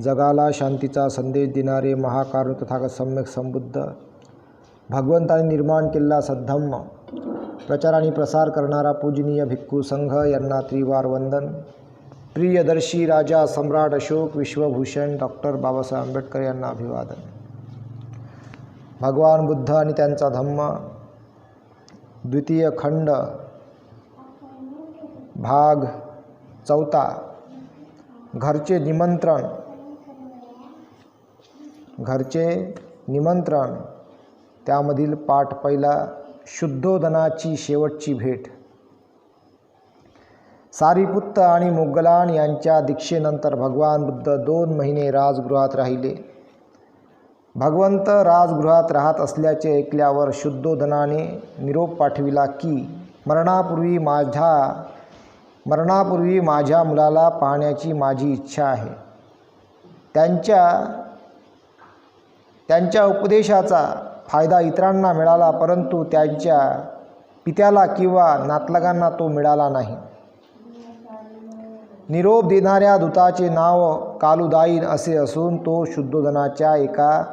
जगाला शांतीचा संदेश देणारे महाकारुण तथागत सम्यक संबुद्ध भगवंताने निर्माण केलेला सद्धम्म प्रचार आणि प्रसार करणारा पूजनीय भिक्खू संघ यांना त्रिवार वंदन. प्रियदर्शी राजा सम्राट अशोक विश्वभूषण डॉक्टर बाबासाहेब आंबेडकर यांना अभिवादन. भगवान बुद्ध आणि त्यांचा धम्म. द्वितीय खंड. भाग चौथा. घरचे निमंत्रण. घरचे निमंत्रण. त्यामधील पाठ पहिला शुद्धोधनाची शेवटची भेट. सारीपुत्त आणि मुगलान यांच्या दीक्षेनंतर भगवान बुद्ध दोन महिने राजगृहात राहिले. भगवंत राजगृहात राहत असल्याचे ऐकल्यावर शुद्धोधनाने निरोप पाठविला की मरणापूर्वी माझ्या मरणापूर्वी माझ्या मुलाला पाहण्याची माझी इच्छा आहे. त्यांच्या त्यांच्या उपदेशाचा फायदा इतरांना मिळाला परंतु त्यांच्या पित्याला किंवा नातलगांना तो मिळाला नाही. निरोप देणाऱ्या दूताचे नाव कालुदाईन असे असून तो शुद्धोधनाच्या एका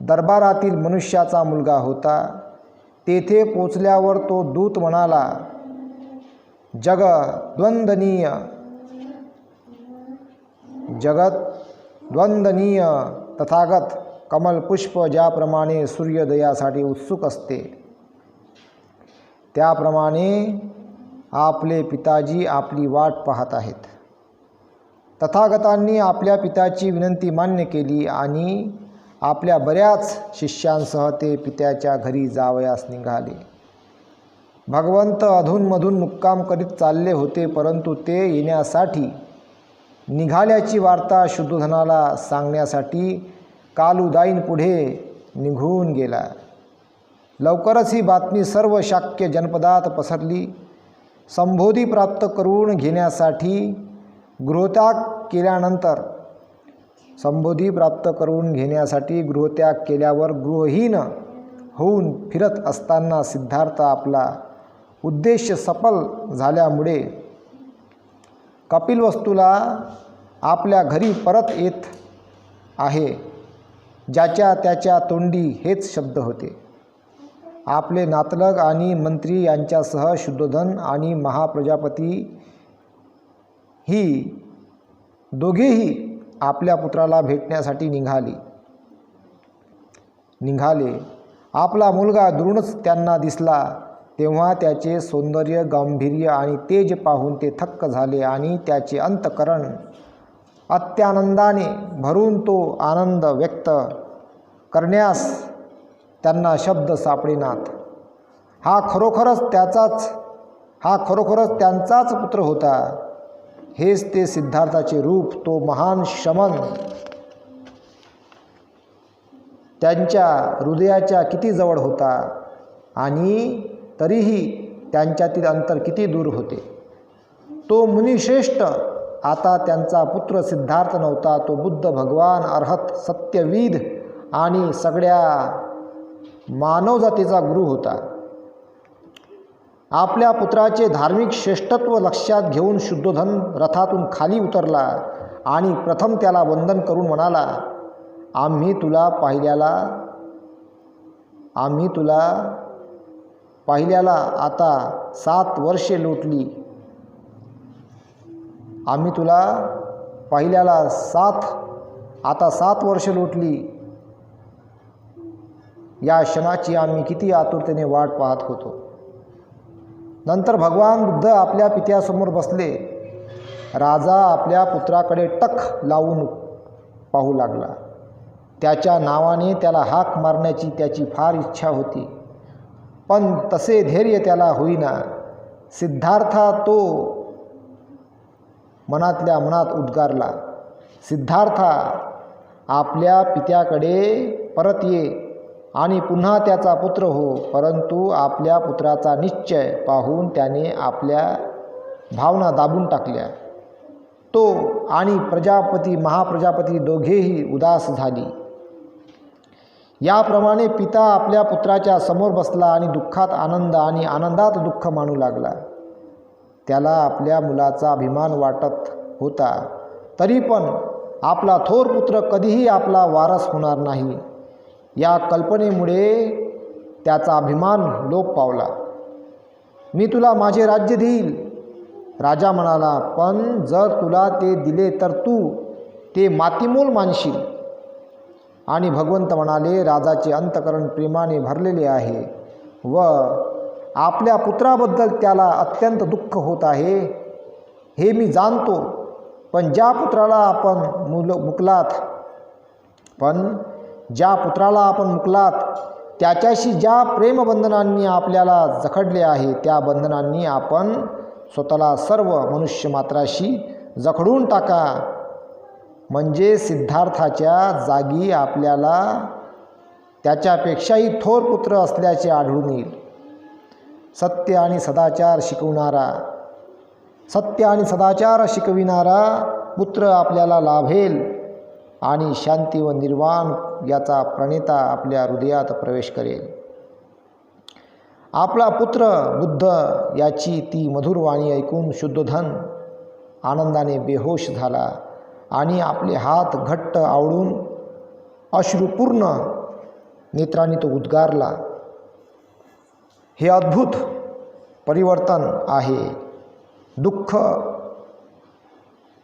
दरबारातील मनुष्याचा मुलगा होता. तेथे पोचल्यावर तो दूत म्हणाला जग द्वंदनीय जगत द्वंदनीय तथागत कमलपुष्प ज्याप्रमाणे सूर्योदयासाठी उत्सुक असते त्याप्रमाणे आपले पिताजी आपली वाट पाहत आहेत. तथागतांनी आपल्या पित्याची विनंती मान्य केली आणि आपल्या बऱ्याच शिष्यांसह ते पित्याच्या घरी जावयास निघाले. भगवंत अधूनमधून मुक्काम करीत चालले होते परंतु ते येण्यासाठी निघाल्याची वार्ता शुद्धोधनाला सांगण्यासाठी कालुदाईन पुढे निघून गेला. लवकरच ही बातमी सर्व शाक्य जनपदात पसरली. संबोधी प्राप्त करून घेण्यासाठी गृहत्याग केल्यानंतर संबोधी प्राप्त करून घेण्यासाठी गृहत्याग केल्यावर गृहहीन होऊन फिरत असताना सिद्धार्थ आपला उद्देश सफल झाल्यामुळे कपिलवस्तूला आपल्या घरी परत येत आहे. ज्याच्या त्याच्या तोंडी हेच शब्द होते. आपले नातलग आणि मंत्री यांच्यासह शुद्धोधन आणि महाप्रजापती ही दोघेही आपल्या पुत्राला भेटण्यासाठी निघाली. निघाले. आपला मुलगा दुरूनच त्यांना दिसला. तेव्हा त्याचे सौंदर्य गांभीर्य आणि तेज पाहून ते थक्क झाले आणि त्याचे अंतकरण अत्यानंदाने भरून तो आनंद व्यक्त करण्यास त्यांना शब्द सापडेनात. हा खरोखरच त्याचाच हा खरोखरच त्यांचाच पुत्र होता. हेच ते सिद्धार्थाचे रूप तो महान शमन. त्यांच्या हृदयाच्या किती जवळ होता आणि तरीही त्यांच्यातील अंतर किती दूर होते? तो मुनिश्रेष्ठ आता त्यांचा पुत्र सिद्धार्थ नव्हता तो बुद्ध भगवान अर्हत सत्यविद आणि सगळ्या मानवजातीचा गुरु होता. आपल्या पुत्राचे धार्मिक श्रेष्ठत्व लक्षात घेऊन शुद्धोधन रथातून खाली उतरला आणि प्रथम त्याला वंदन करून म्हणाला आम्ही तुला पाहिल्याला आम्ही तुला पाहिल्याला आता सात वर्षे लोटली. आम्ही तुला पाहिल्याला सात आता सात वर्ष लोटली. या क्षणाची आम्ही किती आतुरतेने वाट पाहत होतो. नंतर भगवान बुद्ध आपल्या पित्यासमोर बसले. राजा आपल्या पुत्राकडे टक लावून पाहू लागला. त्याच्या नावाने त्याला हाक मारण्याची त्याची फार इच्छा होती. पण तसे धैर्य त्याला होईना. सिद्धार्था तो मनातल्या मनात उद्गारला. सिद्धार्था आपल्या पित्याकडे परत ये आणि पुन्हा त्याचा पुत्र हो परंतु आपल्या पुत्राचा निश्चय पाहून त्याने आपल्या भावना दाबून टाकल्या. तो आणि प्रजापती महाप्रजापती दोघेही उदास झाली. याप्रमाणे पिता आपल्या पुत्राच्या समोर बसला आणि दुःखात आनंद आणि आनंदात दुःख मानू लागला. त्याला आपल्या मुलाचा अभिमान वाटत होता. तरी पण आपला थोर पुत्र कधीही आपला वारस होणार नाही. या कल्पनेमुळे त्याचा अभिमान लोप पावला. मी तुला माझे राज्य देईल. राजा म्हणाला पण जर तुला ते दिले तर तू ते मातीमोल मानशील. आणि भगवंत म्हणाले राजाचे अंतकरण प्रेमाने भरलेले आहे व आपल्या पुत्राबद्दल त्याला अत्यंत दुःख होत आहे. हे मी जाणतो. पण ज्या पुत्राला आपण मुल मुकलात पण ज्या पुत्राला आपण मुकलात त्याच्याशी ज्या प्रेमबंधनांनी आपल्याला जखडले आहे त्या बंधनांनी आपण स्वतःला सर्व मनुष्य मात्राशी जखडून टाका. म्हणजे सिद्धार्थाच्या जागी आपल्याला त्याच्यापेक्षाही थोर पुत्र असल्याचे आढळून येईल. सत्य आणि सदाचार शिकवणारा. सत्य आणि सदाचार शिकविणारा पुत्र आपल्याला लाभेल आणि शांती व निर्वाण याचा प्रणेता आपल्या हृदयात प्रवेश करेल. आपला पुत्र बुद्ध याची ती मधुर वाणी ऐकून शुद्धधन आनंदाने बेहोश झाला आणि आपले हात घट्ट आवडून अश्रुपूर्ण नेत्रांनी तो उद्गारला. हे अद्भुत परिवर्तन आहे. दुःख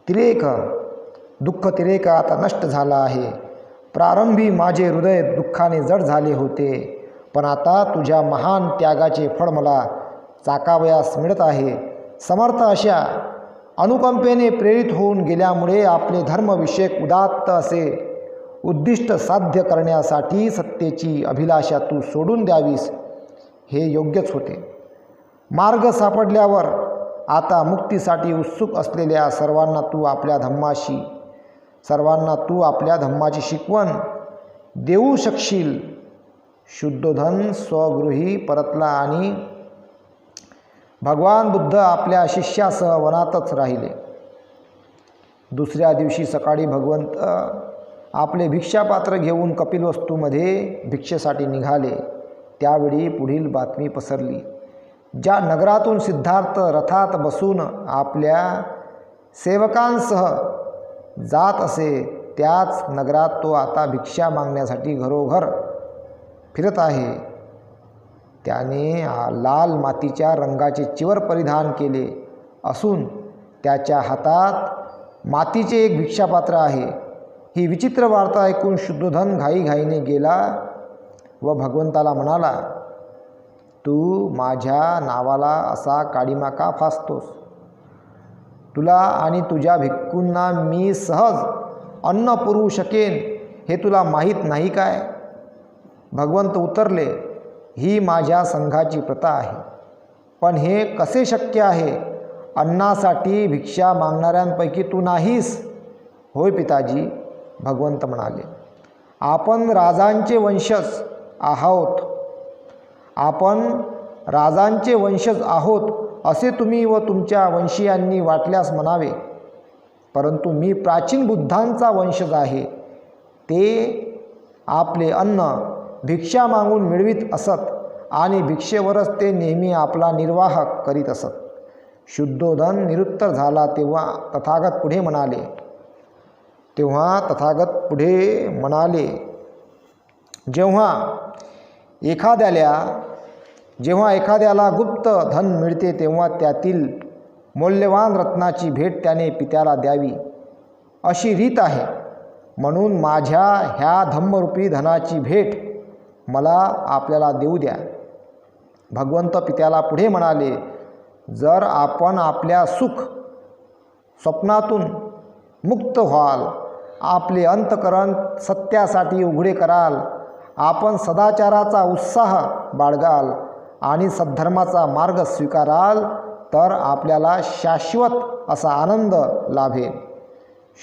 तिरेक दुःख तिरेक आता नष्ट झाला आहे. प्रारंभी माझे हृदय दुःखाने जड झाले होते पण आता तुझ्या महान त्यागाचे फळ मला चाकावयास मिळत आहे. समर्थ अशा अनुकंपेने प्रेरित होऊन गेल्यामुळे आपले धर्मविषयक उदात्त असे उद्दिष्ट साध्य करण्यासाठी सत्तेची अभिलाषा तू सोडून द्यावीस. हे योग्यच होते. मार्ग सापडल्यावर आता मुक्तीसाठी उत्सुक असलेल्या सर्वांना तू आपल्या धम्माशी सर्वांना तू आपल्या धम्माची शिकवण देऊ शकशील. शुद्धोधन स्वगृही परतला आणि भगवान बुद्ध आपल्या शिष्यासह वनातच राहिले. दुसऱ्या दिवशी सकाळी भगवंत आपले भिक्षापात्र घेऊन कपिलवस्तूमध्ये भिक्षेसाठी निघाले. त्यावेळी पुढील बातमी पसरली. ज्या नगरातून सिद्धार्थ रथात बसून आपल्या सेवकांसह जात असे त्याच नगरात तो आता भिक्षा मागण्यासाठी घरोघर फिरत आहे. त्याने लाल मातीच्या रंगाचे चिवर परिधान केले असून त्याच्या हातात मातीचे एक भिक्षापात्र आहे. ही विचित्र वार्ता ऐकून शुद्धोधन घाईघाईने गेला. व भगवंताला म्हणाला तू माझ्या नावाला असा काडीमा का फासतोस? तुला आणि तुझ्या भिक्कूंना मी सहज अन्न पुरवू शकेन हे तुला माहीत नाही काय? भगवंत उतरले ही माझ्या संघाची प्रथा आहे. पण हे कसे शक्य आहे? अन्नासाठी भिक्षा मागणाऱ्यांपैकी तू नाहीस. होय पिताजी भगवंत म्हणाले आपण राजांचे वंशज आहोत. आपण राजांचे वंशज आहोत असे तुम्ही व तुमच्या वंशीयांनी वाटल्यास म्हणावे. परंतु मी प्राचीन बुद्धांचा वंशज आहे. ते आपले अन्न भिक्षा मागून मिळवीत असत आणि भिक्षेवरच ते नेहमी आपला निर्वाह करीत असत. शुद्धोधन निरुत्तर झाला तेव्हा तथागत पुढे म्हणाले. तेव्हा तथागत पुढे म्हणाले जेव्हा एखाद्याला जेव्हा एखाद्याला गुप्त धन मिळते तेव्हा त्यातील मौल्यवान रत्नाची भेट त्याने पित्याला द्यावी. अशी रीत आहे. म्हणून माझ्या ह्या धम्मरूपी धनाची भेट मला आपल्याला देऊ द्या. भगवंत पित्याला पुढे म्हणाले जर आपण आपल्या सुख स्वप्नातून मुक्त व्हाल आपले अंतकरण सत्यासाठी उघडे कराल आपण सदाचाराचा उत्साह बाळगाल आणि सद्धर्माचा मार्ग स्वीकाराल तर आपल्याला शाश्वत असा आनंद लाभेल.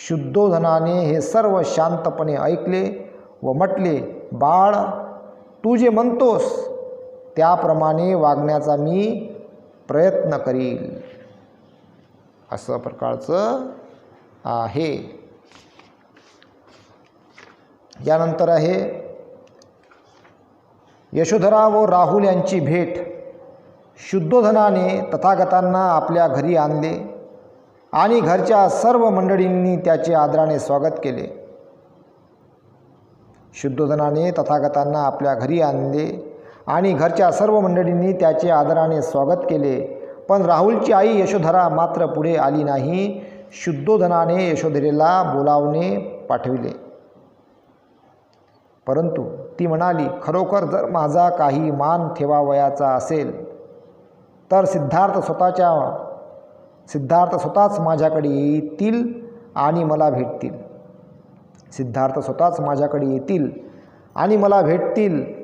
शुद्धोधनाने हे सर्व शांतपणे ऐकले व म्हटले बाळ तू जे म्हणतोस त्याप्रमाणे वागण्याचा मी प्रयत्न करील. असं प्रकारचं आहे. यानंतर आहे यशोधरा व राहुल यांची भेट. शुद्धोधनाने तथागतांना आपल्या घरी आणले आणि घरच्या सर्व मंडळींनी त्याचे आदराने स्वागत केले. शुद्धोधनाने तथागतांना आपल्या घरी आणले आणि घरच्या सर्व मंडळींनी त्याचे आदराने स्वागत केले. पण राहुलची आई यशोधरा मात्र पुढे आली नाही. शुद्धोधनाने यशोधरेला बोलावणे पाठविले. परंतु ती म्हणाली खरोखर जर माझा काही मान ठेवावयाचा असेल तर सिद्धार्थ स्वतःच्या सिद्धार्थ स्वतःच माझ्याकडे येतील आणि मला भेटतील. सिद्धार्थ स्वतःच माझ्याकडे येतील आणि मला भेटतील.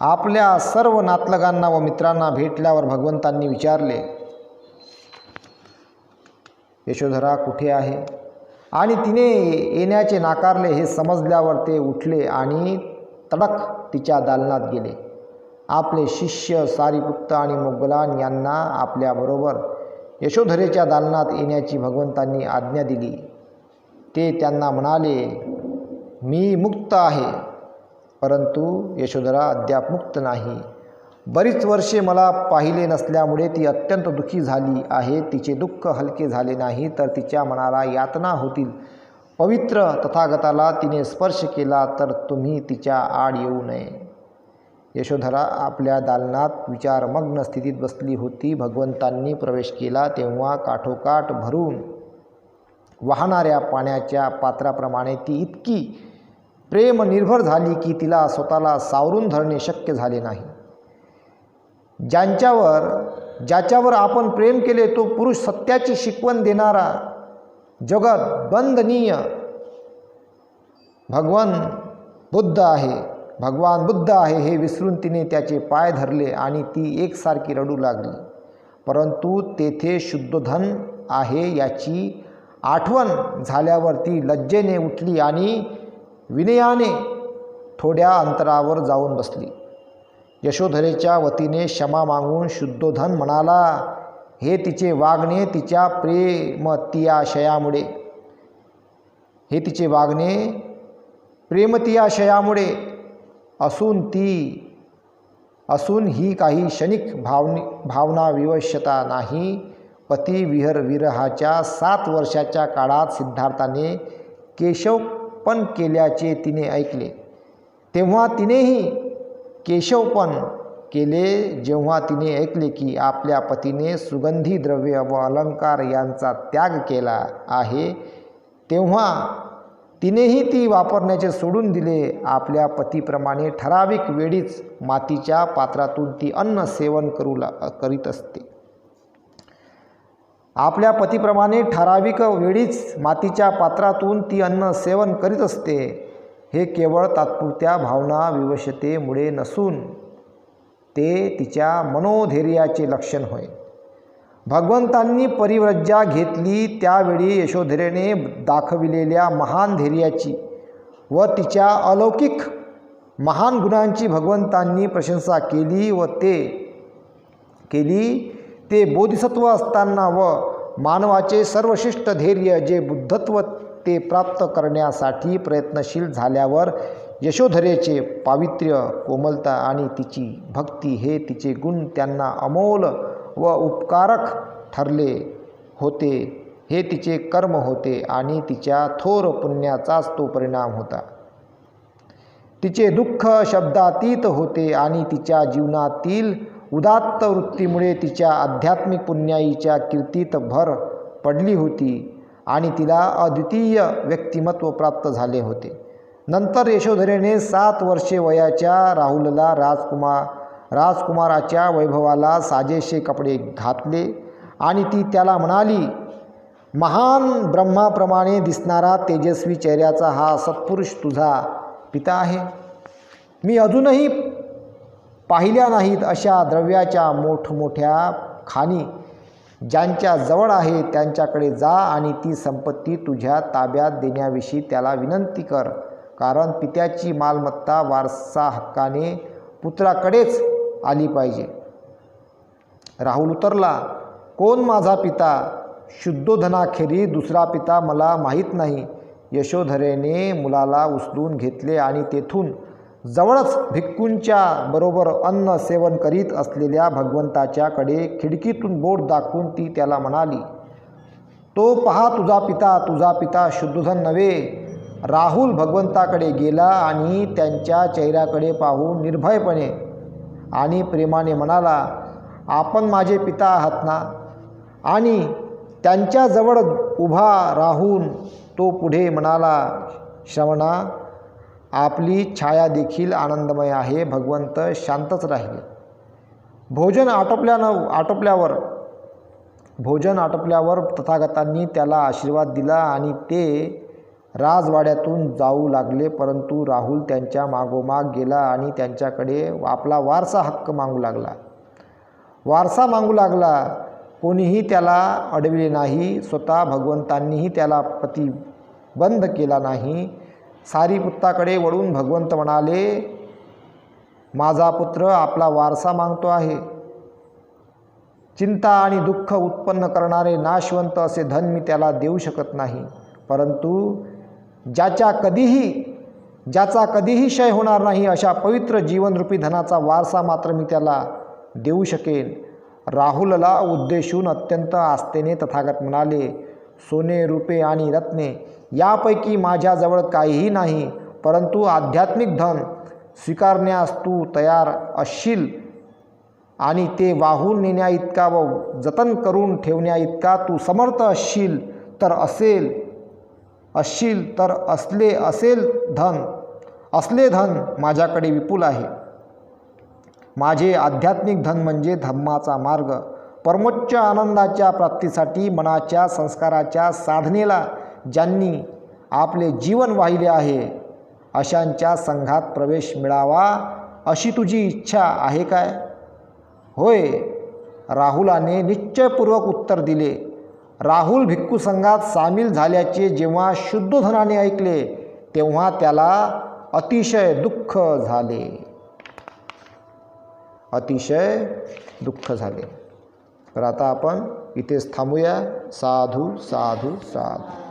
आपल्या सर्व नातलगांना व मित्रांना भेटल्यावर भगवंतांनी विचारले यशोधरा कुठे आहे? आणि तिने येण्याचे नाकारले हे समजल्यावर ते उठले आणि तडक तिच्या दालनात गेले. आपले शिष्य सारीपुत्त आणि मोगलान यांना आपल्याबरोबर यशोधरेच्या दालनात येण्याची भगवंतांनी आज्ञा दिली. ते त्यांना म्हणाले मी मुक्त आहे परंतु यशोधरा अद्याप मुक्त नाही. बरीच वर्षे मला पाहिले नसल्यामुळे ती अत्यंत दुःखी झाली आहे. तिचे दुःख हलके झाले नाही तर तिच्या मनाला यातना होतील. पवित्र तथागताला तिने स्पर्श केला तर तुम्ही तिच्या आड येऊ नये. यशोधरा आपल्या दालनात विचारमग्न स्थितीत बसली होती. भगवंतांनी प्रवेश केला तेव्हा काठोकाठ भरून वाहणाऱ्या पाण्याच्या पात्राप्रमाणे ती इतकी प्रेम निर्भर झाली की तिला स्वतःला सावरून धरणे शक्य झाले नाही. ज्यांच्यावर ज्याच्यावर आपण प्रेम केले तो पुरुष सत्याची शिकवण देणारा जगत बंदनीय भगवान बुद्ध आहे. भगवान बुद्ध आहे हे विसरून तिने त्याचे पाय धरले आणि ती एकसारखी रडू लागली. परंतु तेथे शुद्धधन आहे याची आठवण झाल्यावर ती लज्जेने उठली आणि विनयाने थोड्या अंतरावर जाऊन बसली. यशोधरेच्या वतीने क्षमा मागून शुद्धोधन म्हणाला हे तिचे वागणे तिच्या प्रेमतियाशयामुळे. हे तिचे वागणे प्रेमतियाशयामुळे. असून ती असून ही काही क्षणिक भावनी भावना विवश्यता नाही. पती विहर विरहाच्या सात वर्षाच्या काळात सिद्धार्थाने केशवपण केल्याचे तिने ऐकले. तेव्हा तिनेही केशवपण केले जेव्हा तिने ऐकले की आपल्या पतीने सुगंधी द्रव्य व अलंकार यांचा त्याग केला आहे तेव्हा तिनेही ती वापरण्याचे सोडून दिले. आपल्या पतीप्रमाणे ठराविक वेळीच मातीच्या पात्रातून ती अन्न सेवन करू ला करीत असते. आपल्या पतीप्रमाणे ठराविक वेळीच मातीच्या पात्रातून ती अन्न सेवन करीत असते. हे केवळ तात्पुरत्या भावना विवशतेमुळे नसून ते तिच्या मनोधैर्याचे लक्षण होय. भगवंतांनी परिव्रज्जा घेतली त्यावेळी यशोधरेने दाखविलेल्या महान धैर्याची व तिच्या अलौकिक महान गुणांची भगवंतांनी प्रशंसा केली व ते केली. ते बोधिसत्व असताना व मानवाचे सर्वश्रेष्ठ धैर्य जे बुद्धत्व ते प्राप्त करण्यासाठी प्रयत्नशील झाल्यावर यशोधरेचे पावित्र्य कोमलता आणि तिची भक्ती हे तिचे गुण त्यांना अमोल व उपकारक ठरले होते. हे तिचे कर्म होते आणि तिच्या थोर पुण्याचाच तो परिणाम होता. तिचे दुःख शब्दातीत होते आणि तिच्या जीवनातील उदात्त वृत्तीमुळे तिच्या आध्यात्मिक पुण्याईच्या कीर्तीत भर पडली होती. आणि तिला अद्वितीय व्यक्तिमत्व प्राप्त झाले होते. नंतर यशोधरेने सात वर्षे वयाच्या राहुलला राजकुमार राजकुमाराच्या वैभवाला साजेसे कपडे घातले आणि ती त्याला म्हणाली महान ब्रह्माप्रमाणे दिसणारा तेजस्वी चेहऱ्याचा हा सत्पुरुष तुझा पिता आहे. मी अजूनही पाहिल्या नाहीत अशा द्रव्याच्या मोठमोठ्या खाणी ज्यांच्या जवळ आहे त्यांच्याकडे जा आणि ती संपत्ती तुझ्या ताब्यात देण्याविषयी त्याला विनंती कर. कारण पित्याची मालमत्ता वारसा हक्काने पुत्राकडेच आली पाहिजे. राहुल उतरला कोण माझा पिता? शुद्धोधनाखेरी दुसरा पिता मला माहीत नाही. यशोधरेने मुलाला उचलून घेतले आणि तेथून जवळच भिक्कूंच्या बरोबर अन्न सेवन करीत असलेल्या भगवंताच्याकडे खिडकीतून बोट दाखवून ती त्याला म्हणाली तो पहा तुझा पिता तुझा पिता शुद्धधन नव्हे. राहुल भगवंताकडे गेला आणि त्यांच्या चेहऱ्याकडे पाहून निर्भयपणे आणि प्रेमाने म्हणाला आपण माझे पिता आहात ना? आणि त्यांच्याजवळ उभा राहून तो पुढे म्हणाला श्रवणा आपली छाया देखील आनंदमय आहे. भगवंत शांतच राहिले. भोजन आटोपल्यानं आटोपल्यावर भोजन आटोपल्यावर तथागतांनी त्याला आशीर्वाद दिला आणि ते राजवाड्यातून जाऊ लागले. परंतु राहुल त्यांच्या मागोमाग गेला आणि त्यांच्याकडे आपला वारसा हक्क मागू लागला. वारसा मागू लागला. कोणीही त्याला अडविले नाही. स्वतः भगवंतांनीही त्याला प्रतिबंध केला नाही. सारीपुत्ताकडे वळून भगवंत म्हणाले माझा पुत्र आपला वारसा मागतो आहे. चिंता आणि दुःख उत्पन्न करणारे नाशवंत असे धन मी त्याला देऊ शकत नाही. परंतु ज्याच्या कधीही ज्याचा कधीही क्षय होणार नाही अशा पवित्र जीवनरूपी धनाचा वारसा मात्र मी त्याला देऊ शकेन. राहुलला उद्देशून अत्यंत आस्थेने तथागत म्हणाले सोने रुपे आणि रत्ने यापैकी माझ्याजवळ काहीही नाही परंतु आध्यात्मिक धन स्वीकारण्यास तू तयार असशील आणि ते वाहून नेण्या इतका व जतन करून ठेवण्या इतका तू समर्थ असशील तर असेल असशील तर असले असेल धन असले धन माझ्याकडे विपुल आहे. माझे आध्यात्मिक धन म्हणजे धम्माचा मार्ग. परमोच्च आनंदाच्या प्राप्तीसाठी मनाच्या संस्काराच्या साधनेला ज्यांनी आपले जीवन वाहिले आहे अशांच्या संघात प्रवेश मिळावा अशी तुझी इच्छा आहे काय? होय राहुलाने निश्चयपूर्वक उत्तर दिले. राहुल भिक्खू संघात सामील झाल्याचे जेव्हा शुद्धोधनाने ऐकले तेव्हा त्याला अतिशय दुःख झाले. अतिशय दुःख झाले. तर आता आपण इथेच थांबूया. साधू साधू साधू.